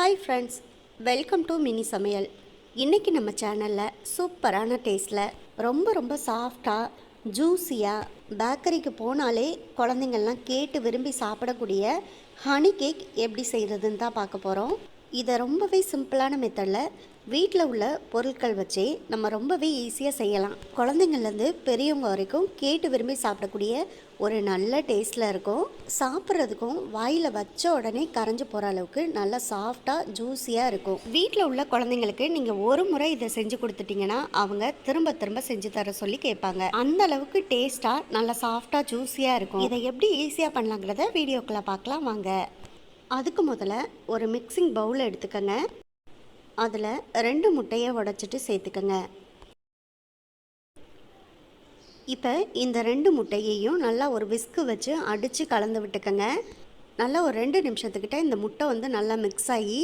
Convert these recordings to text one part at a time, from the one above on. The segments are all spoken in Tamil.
Hi friends welcome to mini சமையல் இன்றைக்கி நம்ம சேனலில் சூப்பரான டேஸ்ட்டில் ரொம்ப ரொம்ப சாஃப்டாக ஜூஸியாக பேக்கரிக்கு போனாலே குழந்தைங்கள்லாம் கேட்டு விரும்பி சாப்பிடக்கூடிய ஹனி கேக் எப்படி செய்கிறதுன்னு தான் பார்க்க போகிறோம் இதை ரொம்பவே சிம்பிளான மெத்தடில் வீட்டில் உள்ள பொருட்கள் வச்சே நம்ம ரொம்பவே ஈஸியாக செய்யலாம். குழந்தைங்கள்லேருந்து பெரியவங்க வரைக்கும் கேட்டு விரும்பி சாப்பிடக்கூடிய ஒரு நல்ல டேஸ்ட்டில் இருக்கும். சாப்பிட்றதுக்கும் வாயில் வச்ச உடனே கரைஞ்சு போகிற அளவுக்கு நல்லா சாஃப்டாக ஜூஸியாக இருக்கும். வீட்டில் உள்ள குழந்தைங்களுக்கு நீங்கள் ஒரு முறை இதை செஞ்சு கொடுத்துட்டிங்கன்னா அவங்க திரும்ப திரும்ப செஞ்சு தர சொல்லி கேட்பாங்க. அந்த அளவுக்கு டேஸ்ட்டாக நல்லா சாஃப்டாக ஜூஸியாக இருக்கும். இதை எப்படி ஈஸியாக பண்ணலாங்கிறத வீடியோக்குள்ளே பார்க்கலாம் வாங்க. அதுக்கு முதல்ல ஒரு மிக்சிங் பவுல் எடுத்துக்கோங்க. அதில் ரெண்டு முட்டையை உடைச்சிட்டு சேர்த்துக்கோங்க. இப்போ இந்த ரெண்டு முட்டையையும் நல்லா ஒரு விஸ்கு வச்சு அடித்து கலந்து விட்டுக்கோங்க. நல்லா ஒரு ரெண்டு நிமிஷத்துக்கிட்ட இந்த முட்டை வந்து நல்லா மிக்ஸ் ஆகி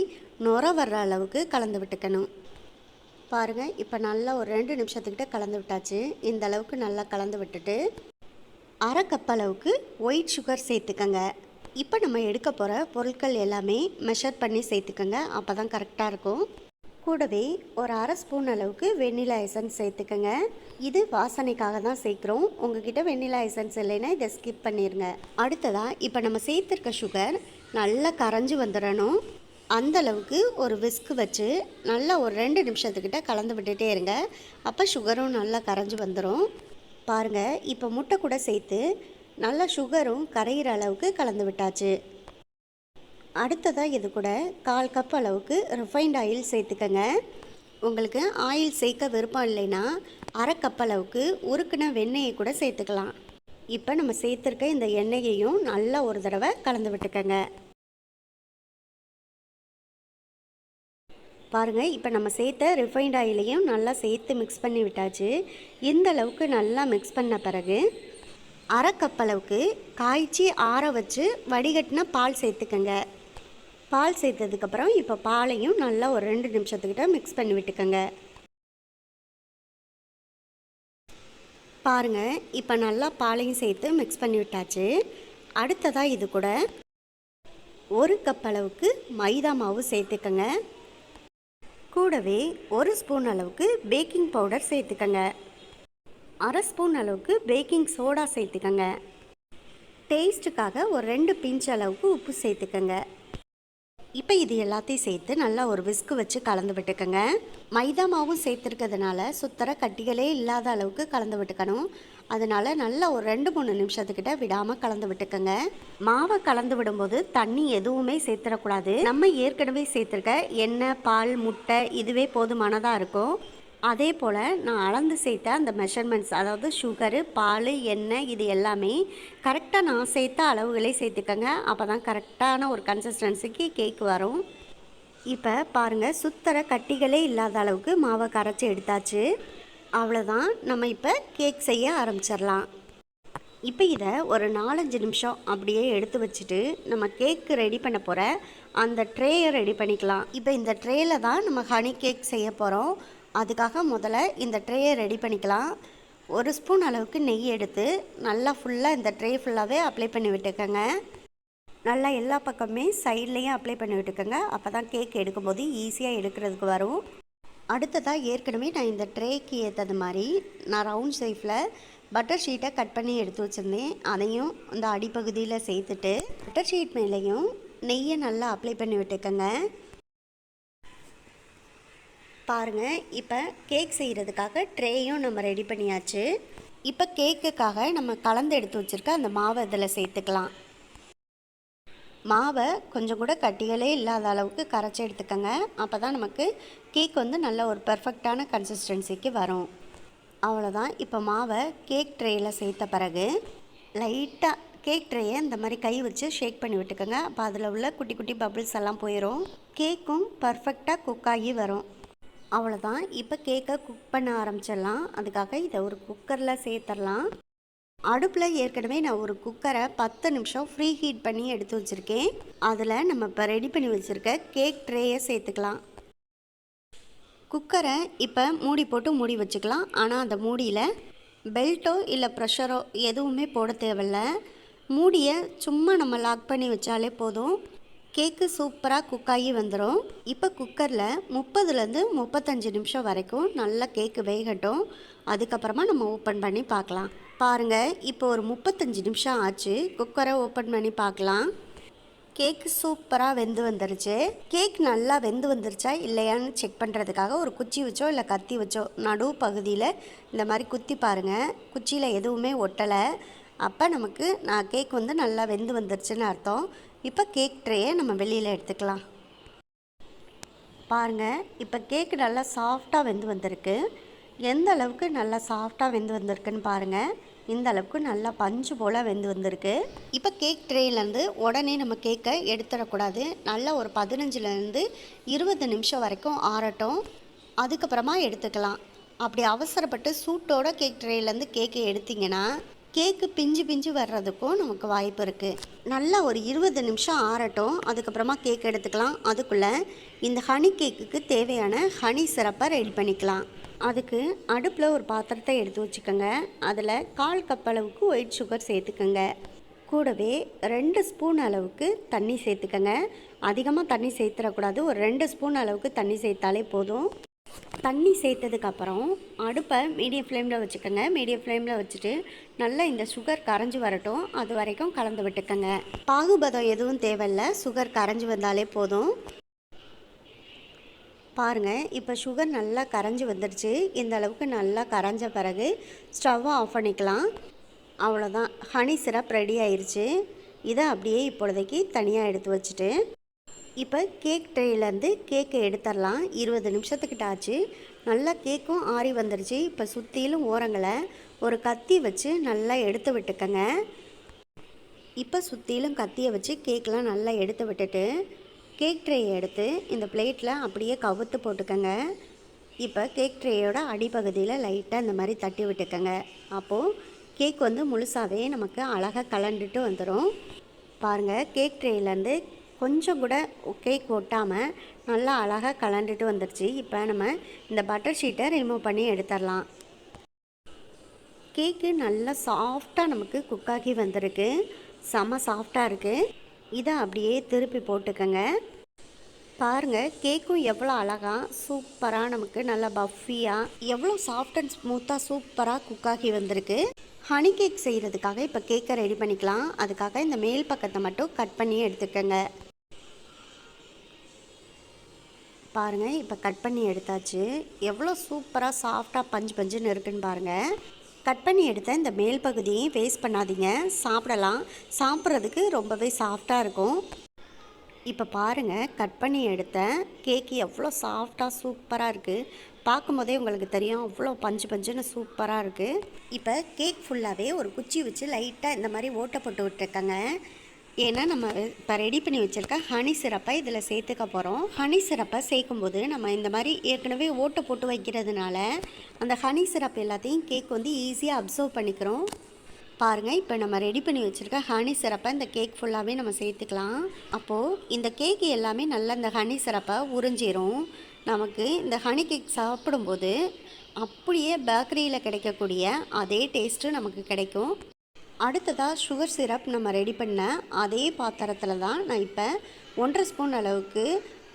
நுர வர்ற அளவுக்கு கலந்து விட்டுக்கணும். பாருங்கள் இப்போ நல்லா ஒரு ரெண்டு நிமிஷத்துக்கிட்ட கலந்து விட்டாச்சு. இந்த அளவுக்கு நல்லா கலந்து விட்டுட்டு அரை கப் அளவுக்கு ஒயிட் சுகர் சேர்த்துக்கங்க. இப்போ நம்ம எடுக்க போகிற பொருட்கள் எல்லாமே மெஷர் பண்ணி சேர்த்துக்கோங்க. அப்போ தான் கரெக்டாக இருக்கும். கூடவே ஒரு அரை ஸ்பூன் அளவுக்கு வெண்ணிலா எசன்ஸ் சேர்த்துக்கோங்க. இது வாசனைக்காக தான் சேர்க்குறோம். உங்ககிட்ட வெண்ணிலா எசன்ஸ் இல்லைன்னா இதை ஸ்கிப் பண்ணிடுங்க அடுத்ததாக இப்போ நம்ம சேர்த்துருக்க சுகர் நல்லா கரைஞ்சி வந்துடணும் அந்த அளவுக்கு ஒரு விஸ்க் வச்சு நல்லா ஒரு ரெண்டு நிமிஷத்துக்கிட்ட கலந்து விட்டுட்டே இருங்க. அப்போ சுகரும் நல்லா கரைஞ்சி வந்துடும் பாருங்கள் இப்போ முட்டை கூட சேர்த்து நல்லா சுகரும் கரையிற அளவுக்கு கலந்து விட்டாச்சு. அடுத்ததாக இது கூட கால் கப் அளவுக்கு ரிஃபைண்ட் ஆயில் சேர்த்துக்கங்க. உங்களுக்கு ஆயில் சேர்க்க விருப்பம் இல்லைன்னா அரை கப் அளவுக்கு உருக்குன வெண்ணெயை கூட சேர்த்துக்கலாம். இப்போ நம்ம சேர்த்துருக்க இந்த எண்ணெயையும் நல்லா ஒரு தடவை கலந்து விட்டுக்கங்க. பாருங்கள் இப்போ நம்ம சேர்த்த ரிஃபைண்ட் ஆயிலையும் நல்லா சேர்த்து மிக்ஸ் பண்ணி விட்டாச்சு. இந்த அளவுக்கு நல்லா மிக்ஸ் பண்ண பிறகு அரை கப் அளவுக்கு காய்ச்சி ஆற வச்சு வடிகட்டின பால் சேர்த்துக்கங்க. பால் சேர்த்ததுக்கப்புறம் இப்போ பாலையும் நல்லா ஒரு ரெண்டு நிமிஷத்துக்கிட்ட மிக்ஸ் பண்ணி விட்டுக்கோங்க. பாருங்கள் இப்போ நல்லா பாலையும் சேர்த்து மிக்ஸ் பண்ணி விட்டாச்சு. அடுத்ததாக இது கூட ஒரு கப் அளவுக்கு மைதா மாவு சேர்த்துக்கங்க. கூடவே ஒரு ஸ்பூன் அளவுக்கு பேக்கிங் பவுடர் சேர்த்துக்கங்க. அரை ஸ்பூன் அளவுக்கு பேக்கிங் சோடா சேர்த்துக்கங்க. டேஸ்ட்டுக்காக ஒரு ரெண்டு பிஞ்ச் அளவுக்கு உப்பு சேர்த்துக்கங்க. இப்போ இது எல்லாத்தையும் சேர்த்து நல்லா ஒரு விஸ்கு வச்சு கலந்து விட்டுக்கோங்க. மைதா மாவும் சேர்த்துருக்கிறதுனால சுத்தர கட்டிகளே இல்லாத அளவுக்கு கலந்து விட்டுக்கணும். அதனால் நல்லா ஒரு ரெண்டு மூணு நிமிஷத்துக்கிட்ட விடாமல் கலந்து விட்டுக்கோங்க. மாவை கலந்து விடும்போது தண்ணி எதுவுமே சேர்த்துடக்கூடாது. நம்ம ஏற்கனவே சேர்த்துருக்க எண்ணெய் பால் முட்டை இதுவே போதுமானதாக இருக்கும். அதே போல் நான் அளந்து சேர்த்த அந்த மெஷர்மெண்ட்ஸ் அதாவது சுகரு பால் எண்ணெய் இது எல்லாமே கரெக்டாக நான் சேர்த்த அளவுகளே சேர்த்துக்கங்க. அப்போ தான் கரெக்டான ஒரு கன்சிஸ்டன்சிக்கு கேக் வரும். இப்போ பாருங்கள் சுத்தர கட்டிகளே இல்லாத அளவுக்கு மாவை கரைச்சி எடுத்தாச்சு. அவ்வளோதான் நம்ம இப்போ கேக் செய்ய ஆரம்பிச்சிடலாம். இப்போ இதை ஒரு நாலஞ்சு நிமிஷம் அப்படியே எடுத்து வச்சுட்டு நம்ம கேக்கு ரெடி பண்ண போகிற அந்த ட்ரேயை ரெடி பண்ணிக்கலாம். இப்போ இந்த ட்ரேயில் தான் நம்ம ஹனி கேக் செய்ய போகிறோம் அதுக்காக முதல்ல இந்த ட்ரேயை ரெடி பண்ணிக்கலாம். ஒரு ஸ்பூன் அளவுக்கு நெய் எடுத்து நல்லா ஃபுல்லாக இந்த ட்ரே ஃபுல்லாகவே அப்ளை பண்ணி விட்டுக்கோங்க. நல்லா எல்லா பக்கமே சைட்லேயும் அப்ளை பண்ணி விட்டுக்கோங்க. அப்போ தான் கேக் எடுக்கும்போது ஈஸியாக எடுக்கிறதுக்கு வரும். அடுத்ததாக ஏற்கனவே நான் இந்த ட்ரேக்கு ஏற்றது மாதிரி நான் ரவுண்ட் ஷேஃபில் பட்டர் ஷீட்டை கட் பண்ணி எடுத்து வச்சுருந்தேன். அதையும் இந்த அடிப்பகுதியில் சேர்த்துட்டு பட்டர் ஷீட் மேலேயும் நெய்யை நல்லா அப்ளை பண்ணி விட்டுக்கோங்க. பாருங்கள் இப்போ கேக் செய்கிறதுக்காக ட்ரேயும் நம்ம ரெடி பண்ணியாச்சு. இப்போ கேக்குக்காக நம்ம கலந்து எடுத்து வச்சுருக்க அந்த மாவை இதில் சேர்த்துக்கலாம். மாவை கொஞ்சம் கூட கட்டிகளே இல்லாத அளவுக்கு கரைச்சி எடுத்துக்கோங்க. அப்போ தான் நமக்கு கேக் வந்து நல்ல ஒரு பர்ஃபெக்டான கன்சிஸ்டன்சிக்கு வரும். அவ்வளோதான் இப்போ மாவை கேக் ட்ரேயில் சேர்த்த பிறகு லைட்டாக கேக் ட்ரேயை இந்த மாதிரி கை வச்சு ஷேக் பண்ணி விட்டுக்கோங்க. அப்போ அதில் உள்ள குட்டி குட்டி பபிள்ஸ் எல்லாம் போயிடும் கேக்கும் பர்ஃபெக்டாக குக் ஆகி வரும். அவ்வளோதான் இப்போ கேக்கை குக் பண்ண ஆரம்பிச்சிடலாம். அதுக்காக இதை ஒரு குக்கரில் சேர்த்துடலாம். அடுப்பில் ஏற்கனவே நான் ஒரு குக்கரை பத்து நிமிஷம் ஃப்ரீ ஹீட் பண்ணி எடுத்து வச்சுருக்கேன். அதில் நம்ம இப்போ ரெடி பண்ணி வச்சுருக்க கேக் ட்ரேயை சேர்த்துக்கலாம். குக்கரை இப்போ மூடி போட்டு மூடி வச்சுக்கலாம். ஆனால் அந்த மூடியில் பெல்ட்டோ இல்லை ப்ரெஷரோ எதுவுமே போட தேவையில்ல. மூடியை சும்மா நம்ம லாக் பண்ணி வச்சாலே போதும். கேக்கு சூப்பராக குக்காகி வந்துடும் இப்போ குக்கரில் முப்பதுலேருந்து முப்பத்தஞ்சு நிமிஷம் வரைக்கும் நல்லா கேக்கு வேகட்டும். அதுக்கப்புறமா நம்ம ஓப்பன் பண்ணி பார்க்கலாம். பாருங்கள் இப்போ ஒரு முப்பத்தஞ்சு நிமிஷம் ஆச்சு. குக்கரை ஓப்பன் பண்ணி பார்க்கலாம். கேக்கு சூப்பராக வெந்து வந்துருச்சு. கேக் நல்லா வெந்து வந்துருச்சா இல்லையான்னு செக் பண்ணுறதுக்காக ஒரு குச்சி வச்சோ இல்லை கத்தி வச்சோ நடு பகுதியில் இந்த மாதிரி குத்தி பாருங்கள் குச்சியில் எதுவுமே ஒட்டலை. அப்போ நமக்கு நான் கேக் வந்து நல்லா வெந்து வந்துருச்சுன்னு அர்த்தம். இப்போ கேக் ட்ரேயை நம்ம வெளியில் எடுத்துக்கலாம். பாருங்கள் இப்போ கேக் நல்லா சாஃப்டாக வெந்து வந்திருக்கு. எந்த அளவுக்கு நல்லா சாஃப்டாக வெந்து வந்திருக்குன்னு பாருங்கள் இந்த அளவுக்கு நல்லா பஞ்சு போல் வெந்து வந்திருக்கு. இப்போ கேக் ட்ரேலேருந்து உடனே நம்ம கேக்கை எடுத்துடக்கூடாது. நல்லா ஒரு பதினஞ்சுலேருந்து இருபது நிமிஷம் வரைக்கும் ஆறட்டும். அதுக்கப்புறமா எடுத்துக்கலாம். அப்படி அவசரப்பட்டு சூட்டோட கேக் ட்ரேலேருந்து கேக்கை எடுத்திங்கன்னா கேக்கு பிஞ்சு பிஞ்சு வர்றதுக்கும் நமக்கு வாய்ப்பு இருக்குது நல்லா ஒரு இருபது நிமிஷம் ஆறட்டும் அதுக்கப்புறமா கேக் எடுத்துக்கலாம். அதுக்குள்ளே இந்த ஹனி கேக்குக்கு தேவையான ஹனி சிரப்பை ரெடி பண்ணிக்கலாம். அதுக்கு அடுப்பில் ஒரு பாத்திரத்தை எடுத்து வச்சுக்கோங்க. அதில் கால் கப் அளவுக்கு ஒயிட் சுகர் சேர்த்துக்கோங்க. கூடவே ரெண்டு ஸ்பூன் அளவுக்கு தண்ணி சேர்த்துக்கோங்க. அதிகமாக தண்ணி சேர்த்துடக்கூடாது ஒரு ரெண்டு ஸ்பூன் அளவுக்கு தண்ணி சேர்த்தாலே போதும். தண்ணி சேர்த்ததுக்கப்புறம் அடுப்பை மீடியம் ஃப்ளேமில் வச்சுக்கோங்க. மீடியம் ஃப்ளேமில் வச்சுட்டு நல்லா இந்த சுகர் கரைஞ்சி வரட்டும். அது வரைக்கும் கலந்து விட்டுக்கோங்க. பாகுபதம் எதுவும் தேவையில்லை. சுகர் கரைஞ்சி வந்தாலே போதும். பாருங்கள் இப்போ சுகர் நல்லா கரைஞ்சி வந்துடுச்சு. இந்த அளவுக்கு நல்லா கரைஞ்ச பிறகு ஸ்டவ்வை ஆஃப் பண்ணிக்கலாம். அவ்வளோதான் ஹனி சிரப் ரெடி ஆயிடுச்சு இதை அப்படியே இப்பொழுதைக்கு தனியாக எடுத்து வச்சுட்டு இப்போ கேக் ட்ரேலேருந்து கேக்கை எடுத்துடலாம். இருபது நிமிஷத்துக்கிட்ட ஆச்சு. நல்லா கேக்கும் ஆறி வந்துடுச்சு. இப்போ சுற்றிலும் ஓரங்களை ஒரு கத்தி வச்சு நல்லா எடுத்து விட்டுக்கங்க. இப்போ சுற்றிலும் கத்தியை வச்சு கேக்கெலாம் நல்லா எடுத்து விட்டுட்டு கேக் ட்ரேயை எடுத்து இந்த பிளேட்டில் அப்படியே கவுத்து போட்டுக்கோங்க. இப்போ கேக் ட்ரேயோட அடிப்பகுதியில் லைட்டாக இந்த மாதிரி தட்டி விட்டுக்கோங்க. அப்போது கேக் வந்து முழுசாகவே நமக்கு அழகாக கலண்டுட்டு வந்துடும். பாருங்கள் கேக் ட்ரேலேருந்து கொஞ்சம் கூட கேக் ஒட்டாமல் நல்லா அழகாக கலண்டுட்டு வந்துடுச்சு இப்போ நம்ம இந்த பட்டர் ஷீட்டை ரிமூவ் பண்ணி எடுத்துடலாம். கேக்கு நல்லா சாஃப்டாக நமக்கு குக்காகி வந்திருக்கு. செம சாஃப்டாக இருக்குது இதை அப்படியே திருப்பி போட்டுக்கோங்க. பாருங்கள் கேக்கும் எவ்வளோ அழகாக சூப்பராக நமக்கு நல்லா பஃபியாக எவ்வளோ சாஃப்ட் அண்ட் ஸ்மூத்தாக சூப்பராக குக்காகி வந்திருக்கு. ஹனி கேக் செய்கிறதுக்காக இப்போ கேக்கை ரெடி பண்ணிக்கலாம். அதுக்காக இந்த மேல் பக்கத்தை மட்டும் கட் பண்ணி எடுத்துக்கோங்க. பாருங்கள் இப்போ கட் பண்ணி எடுத்தாச்சு. எவ்வளோ சூப்பராக சாஃப்டாக பஞ்சு பஞ்சுன்னு இருக்குன்னு பாருங்கள் கட் பண்ணி எடுத்த இந்த மேல் பகுதியையும் வேஸ்ட் பண்ணாதீங்க. சாப்பிடலாம். சாப்பிட்றதுக்கு ரொம்பவே சாஃப்டாக இருக்கும். இப்போ பாருங்கள் கட் பண்ணி எடுத்த கேக்கு எவ்வளோ சாஃப்டாக சூப்பராக இருக்குது பார்க்கும்போதே உங்களுக்கு தெரியும் அவ்வளோ பஞ்சு பஞ்சுன்னு சூப்பராக இருக்குது இப்போ கேக் ஃபுல்லாகவே ஒரு குச்சி வச்சு லைட்டாக இந்த மாதிரி ஓட்டை போட்டு விட்டுருக்கங்க. ஏன்னா நம்ம இப்போ ரெடி பண்ணி வச்சுருக்க ஹனி சிரப்பை இதில் சேர்த்துக்க போகிறோம் ஹனி சிரப்பை சேர்க்கும்போது நம்ம இந்த மாதிரி ஏற்கனவே ஓட்டை போட்டு வைக்கிறதுனால அந்த ஹனி சிரப் எல்லாத்தையும் கேக் வந்து ஈஸியாக அப்சர்வ் பண்ணிக்கிறோம். பாருங்கள் இப்போ நம்ம ரெடி பண்ணி வச்சுருக்க ஹனி சிரப்பை இந்த கேக் ஃபுல்லாகவே நம்ம சேர்த்துக்கலாம். அப்போது இந்த கேக் எல்லாமே நல்லா இந்த ஹனி சிரப்பை உறிஞ்சிரும். நமக்கு இந்த ஹனி கேக் சாப்பிடும்போது அப்படியே பேக்கரியில் கிடைக்கக்கூடிய அதே டேஸ்ட்டு நமக்கு கிடைக்கும். அடுத்ததாக சுகர் சிரப் நம்ம ரெடி பண்ண அதே பாத்திரத்தில் தான் நான் இப்போ ஒன்றரை ஸ்பூன் அளவுக்கு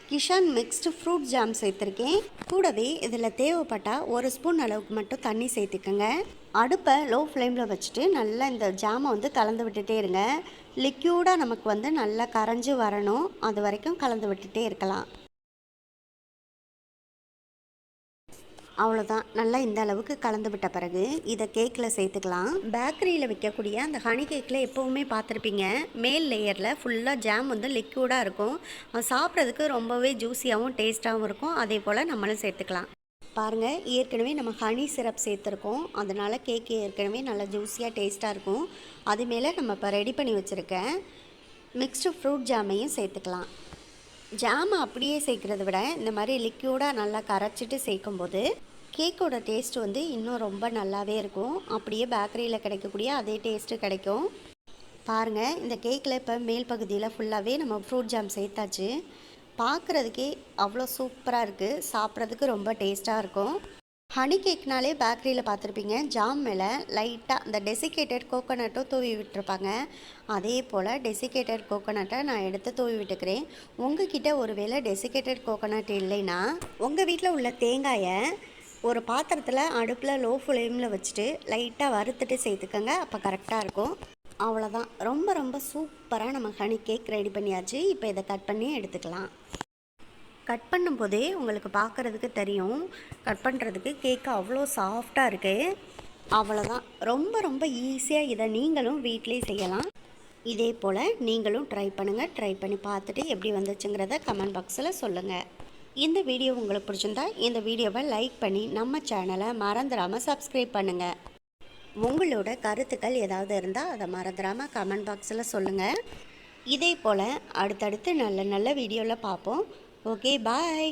கிஷான் மிக்ஸ்டு ஃப்ரூட் ஜாம் சேர்த்துருக்கேன். கூடவே இதில் தேவைப்பட்டால் ஒரு ஸ்பூன் அளவுக்கு மட்டும் தண்ணி சேர்த்துக்கோங்க. அடுப்பை லோ ஃப்ளேமில் வச்சுட்டு நல்லா இந்த ஜாமை வந்து கலந்து விட்டுட்டே இருங்க. லிக்யூடாக நமக்கு வந்து நல்லா கரைஞ்சி வரணும். அது வரைக்கும் கலந்து விட்டுட்டே இருக்கலாம். அவ்வளோதான் நல்லா இந்த அளவுக்கு கலந்து விட்ட பிறகு இதை கேக்கில் சேர்த்துக்கலாம். பேக்கரியில் வைக்கக்கூடிய அந்த ஹனி கேக்கில் எப்போவுமே பார்த்துருப்பீங்க. மேல் லேயரில் ஃபுல்லாக ஜாம் வந்து லிக்யூடாக இருக்கும். சாப்பிட்றதுக்கு ரொம்பவே ஜூஸியாகவும் டேஸ்ட்டாகவும் இருக்கும். அதே போல் நம்மளும் சேர்த்துக்கலாம். பாருங்கள் ஏற்கனவே நம்ம ஹனி சிரப் சேர்த்துருக்கோம். அதனால் கேக்கு ஏற்கனவே நல்லா ஜூஸியாக டேஸ்ட்டாக இருக்கும். அது மேலே நம்ம இப்போ ரெடி பண்ணி வச்சுருக்கேன் மிக்ஸ்டு ஃப்ரூட் ஜாமையும் சேர்த்துக்கலாம். ஜாமை அப்படியே சேர்க்குறத விட இந்த மாதிரி லிக்யூடாக நல்லா கரைச்சிட்டு சேர்க்கும்போது கேக்கோட டேஸ்ட் வந்து இன்னும் ரொம்ப நல்லாவே இருக்கும். அப்படியே பேக்கரியில் கிடைக்கக்கூடிய அதே டேஸ்ட்டு கிடைக்கும். பாருங்கள் இந்த கேக்கில் இப்போ மேல் பகுதியில் ஃபுல்லாகவே நம்ம ஃப்ரூட் ஜாம் சேர்த்தாச்சு. பார்க்குறதுக்கே அவ்வளோ சூப்பராக இருக்குது சாப்பிட்றதுக்கு ரொம்ப டேஸ்ட்டாக இருக்கும். ஹனி கேக்னாலே பேக்கரியில் பார்த்துருப்பீங்க. ஜாம் மேலே லைட்டாக அந்த டெசிகேட்டட் கோகோனட்டும் தூவி விட்டுருப்பாங்க. அதே போல் டெசிகேட்டட் கோகோனட்டை நான் எடுத்து தூவி விட்டுக்கிறேன். உங்ககிட்ட ஒருவேளை டெசிகேட்டட் கோகோனட் இல்லைன்னா உங்கள் வீட்டில் உள்ள தேங்காயை ஒரு பாத்திரத்தில் அடுப்பில் லோ ஃப்ளேமில் வச்சுட்டு லைட்டாக வறுத்துட்டு சேர்த்துக்கோங்க அப்போ கரெக்டாக இருக்கும். அவ்வளோதான் ரொம்ப ரொம்ப சூப்பராக நம்ம ஹனி கேக் ரெடி பண்ணியாச்சு. இப்போ இதை கட் பண்ணி எடுத்துக்கலாம். கட் பண்ணும்போதே உங்களுக்கு பார்க்குறதுக்கு தெரியும். கட் பண்ணுறதுக்கு கேக்கு அவ்வளோ சாஃப்டாக இருக்குது அவ்வளோதான் ரொம்ப ரொம்ப ஈஸியாக இதை நீங்களும் வீட்டிலே செய்யலாம். இதே போல் நீங்களும் ட்ரை பண்ணுங்கள் ட்ரை பண்ணி பார்த்துட்டு எப்படி வந்துச்சுங்கிறத கமெண்ட் பாக்ஸில் சொல்லுங்கள் இந்த வீடியோ உங்களுக்கு பிடிச்சிருந்தா இந்த வீடியோவை லைக் பண்ணி நம்ம சேனலை மறந்துடாமல் சப்ஸ்கிரைப் பண்ணுங்கள் உங்களோட கருத்துக்கள் ஏதாவது இருந்தால் அதை மறந்துடாமல் கமெண்ட் பாக்ஸில் சொல்லுங்கள் இதே போல் அடுத்தடுத்து நல்ல நல்ல வீடியோவில் பார்ப்போம். Okay bye